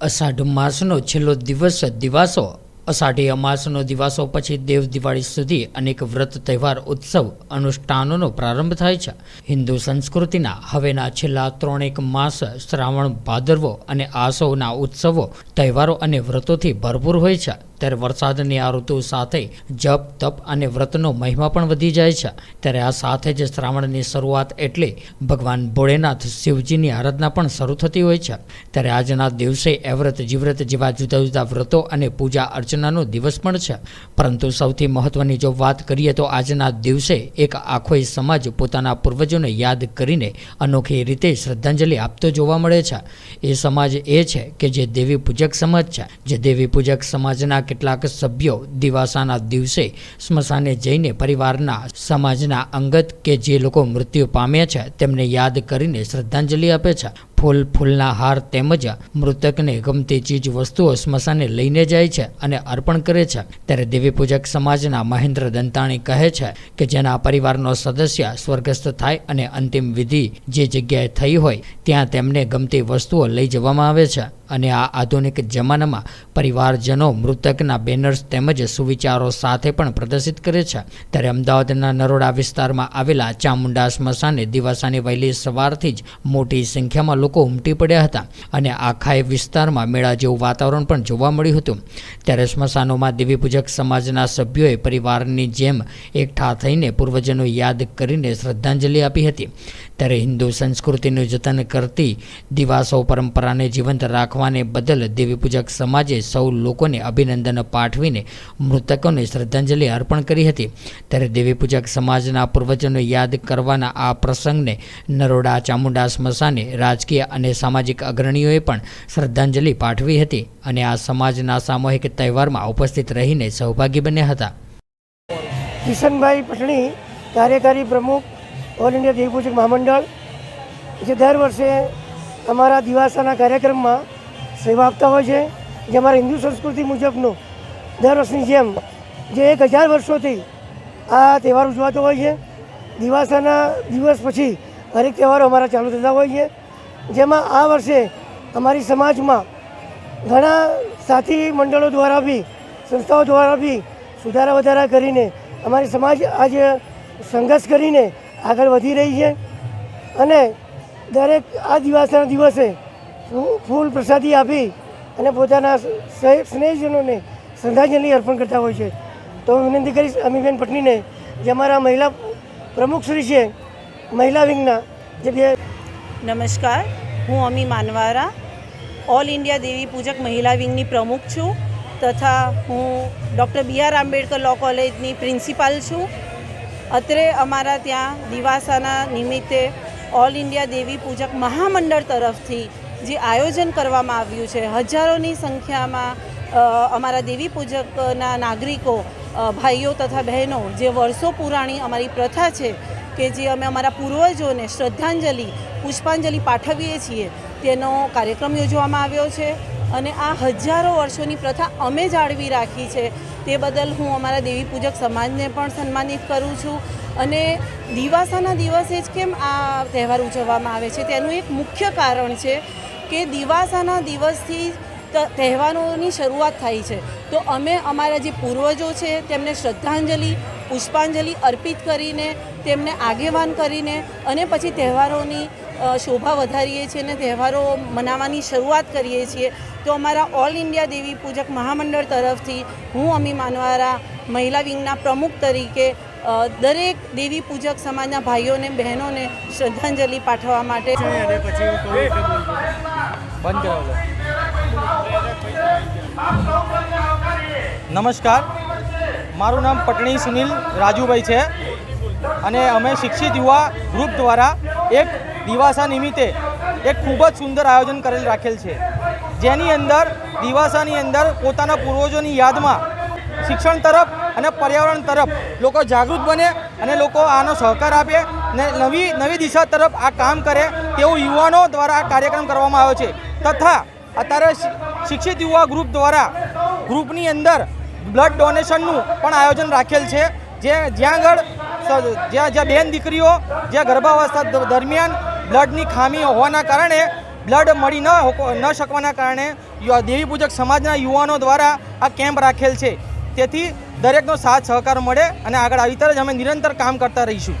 અષાઢ માસનો છેલ્લો દિવસ દિવાસો. અષાઢી અમાસનો દિવાસો પછી દેવ દિવાળી સુધી અનેક વ્રત, તહેવાર, ઉત્સવ, અનુષ્ઠાનોનો પ્રારંભ થાય છે. હિન્દુ સંસ્કૃતિના હવેના છેલ્લા ત્રણેક માસ શ્રાવણ, ભાદરવો અને આસોના ઉત્સવો, તહેવારો અને વ્રતોથી ભરપૂર હોય છે. ત્યારે વરસાદની આ ઋતુ સાથે જપ, તપ અને વ્રતનો મહિમા પણ વધી જાય છે. ત્યારે આ સાથે જ શ્રાવણની શરૂઆત એટલે ભગવાન ભોળેનાથ શિવજીની આરાધના પણ શરૂ થતી હોય છે. ત્યારે આજના દિવસે એવ્રત જીવ્રત જેવા જુદા જુદા વ્રતો અને પૂજા અર્ચનાનો દિવસ પણ છે. પરંતુ સૌથી મહત્વની જો વાત કરીએ તો આજના દિવસે એક આખોય સમાજ પોતાના પૂર્વજોને યાદ કરીને અનોખી રીતે શ્રદ્ધાંજલિ આપતો જોવા મળે છે. એ સમાજ એ છે કે જે દેવી પૂજક સમાજ છે. જે દેવી પૂજક સમાજના કેટલાક સભ્યો દિવાસાના દિવસે સ્મશાને જઈને પરિવારના સમાજના અંગત કે જે લોકો મૃત્યુ પામ્યા છે, તેમને યાદ કરીને શ્રદ્ધાંજલિ આપે છે. ફૂલ, ફૂલના હાર તેમજ મૃતકને ગમતી ચીજ વસ્તુઓ સ્મશાને લઈને જાય છે અને અર્પણ કરે છે. ત્યારે દેવી પૂજક સમાજના મહેન્દ્ર દંતાણી કહે છે કે જેના પરિવારનો સદસ્ય સ્વર્ગસ્થ થાય અને અંતિમ વિધિ જે જગ્યાએ થઈ હોય, ત્યાં તેમને ગમતી વસ્તુઓ લઈ જવામાં આવે છે. અને આ આધુનિક જમાનામાં પરિવારજનો, મૃતકના બેનર્સ તેમજ સુવિચારો સાથે પણ પ્રદર્શિત કરે છે. ત્યારે અમદાવાદના નરોડા વિસ્તારમાં આવેલા ચામુંડા સ્મશાને દિવાસાની વહેલી સવારથી જ મોટી સંખ્યામાં લોકો ઉમટી પડ્યા હતા અને આખા એ વિસ્તારમાં મેળા જેવું વાતાવરણ પણ જોવા મળ્યું હતું. ત્યારે સ્મશાનોમાં દેવીપૂજક સમાજના સભ્યોએ પરિવારની જેમ એકઠા થઈને પૂર્વજનો યાદ કરીને શ્રદ્ધાંજલિ આપી હતી. ત્યારે હિન્દુ સંસ્કૃતિનું જતન કરતી દિવાસો પરંપરાને જીવંત રાખવાને બદલ દેવી પૂજક સમાજે સૌ લોકોને અભિનંદન પાઠવીને મૃતકોને શ્રદ્ધાંજલિ અર્પણ કરી હતી. ત્યારે દેવી પૂજક સમાજના પૂર્વજોને યાદ કરવાના આ પ્રસંગને નરોડા, ચામુંડા, સ્મશાને રાજકીય અને સામાજિક અગ્રણીઓએ પણ શ્રદ્ધાંજલિ પાઠવી હતી અને આ સમાજના સામૂહિક તહેવારમાં ઉપસ્થિત રહીને સહભાગી બન્યા હતા. કિશનભાઈ પટણી, કાર્યકારી પ્રમુખ, ઓલ ઇન્ડિયા દેવપૂજક મહામંડળ, જે દર વર્ષે અમારા દિવાસાના કાર્યક્રમમાં સેવા આપતા હોય છે, જે અમારા હિન્દુ સંસ્કૃતિ મુજબનું. દર વર્ષની જેમ, જે એક હજાર વર્ષોથી આ તહેવાર ઉજવાતો હોય છે. દિવાસાના દિવસ પછી હરેક તહેવારો અમારા ચાલુ થતા હોય છે. જેમાં આ વર્ષે અમારી સમાજમાં ઘણા સાથી મંડળો દ્વારા બી, સંસ્થાઓ દ્વારા બી સુધારા વધારા કરીને અમારી સમાજ આજે સંઘર્ષ કરીને આગળ વધી રહી છે. અને દરેક આ દિવાસાના દિવસે ફૂલ પ્રસાદી આપી અને પોતાના સ્નેહજનોને શ્રદ્ધાંજલિ અર્પણ કરતા હોય છે. તો હું વિનંતી કરીશ અમીબેન પટનીને જે અમારા મહિલા પ્રમુખશ્રી છે, મહિલા વિંગના, જે બે નમસ્કાર, હું અમી માનવારા, ઓલ ઇન્ડિયા દેવી પૂજક મહિલા વિંગની પ્રમુખ છું તથા હું doctor B R Ambedkar law કોલેજની પ્રિન્સિપાલ છું. અત્રે અમારા ત્યાં દિવાસાના નિમિત્તે ઓલ ઇન્ડિયા દેવી પૂજક મહામંડળ તરફથી જે આયોજન કરવામાં આવ્યું છે, હજારોની સંખ્યામાં અમારા દેવી પૂજકના નાગરિકો ભાઈઓ તથા બહેનો, જે વર્ષો પુરાણી અમારી પ્રથા છે કે જે અમે અમારા પૂર્વજોને શ્રદ્ધાંજલિ, પુષ્પાંજલિ પાઠવીએ છીએ, તેનો કાર્યક્રમ યોજવામાં આવ્યો છે અને આ હજારો વર્ષોની પ્રથા અમે જાળવી રાખી છે. તે બદલ હું અમારા દેવી પૂજક સમાજને પણ સન્માનિત કરું છું. અને દિવાસાના દિવસે જ કેમ આ તહેવાર ઉજવવામાં આવે છે? તેનું એક મુખ્ય કારણ છે કે દિવાસાના દિવસથી તહેવારોની શરૂઆત થાય છે. તો અમે અમારા જે પૂર્વજો છે, તેમને શ્રદ્ધાંજલિ, પુષ્પાંજલિ અર્પિત કરીને, તેમને આગેવાન કરીને અને પછી તહેવારોની શોભા વધારીએ છીએ અને તહેવારો મનાવવાની શરૂઆત કરીએ છીએ. તો અમારા ઓલ ઇન્ડિયા દેવી પૂજક મહામંડળ તરફથી હું, અમી માનવારા, મહિલા વિંગના પ્રમુખ તરીકે દરેક દેવી પૂજક સમાજના ભાઈઓને, બહેનોને શ્રદ્ધાંજલિ પાઠવવા માટે નમસ્કાર. મારું નામ પટણી સુનિલ રાજુભાઈ છે અને અમે શિક્ષિત યુવા ગ્રુપ દ્વારા એક દિવાસા નિમિત્તે એક ખૂબ જ સુંદર આયોજન કરેલ રાખેલ છે. જેની અંદર, દિવાસાની અંદર પોતાના પૂર્વજોની યાદમાં શિક્ષણ તરફ અને પર્યાવરણ તરફ લોકો જાગૃત બને અને લોકો આનો સહકાર આપે ને નવી નવી દિશા તરફ આ કામ કરે તેવું યુવાનો દ્વારા આ કાર્યક્રમ કરવામાં આવ્યો છે. તથા અત્યારે શિક્ષિત યુવા ગ્રુપ દ્વારા ગ્રુપની અંદર બ્લડ ડોનેશનનું પણ આયોજન રાખેલ છે. જે, જ્યાં આગળ જ્યાં જ્યાં બેન દીકરીઓ જ્યાં ગર્ભાવસ્થા દરમિયાન બ્લડની ખામી હોવાના કારણે બ્લડ મળી ન ન શકવાના કારણે દેવી પૂજક સમાજના યુવાનો દ્વારા આ કેમ્પ રાખેલ છે. તેથી દરેકનો સાથ સહકાર મળે અને આગળ આવી તરફ જ અમે નિરંતર કામ કરતા રહીશું.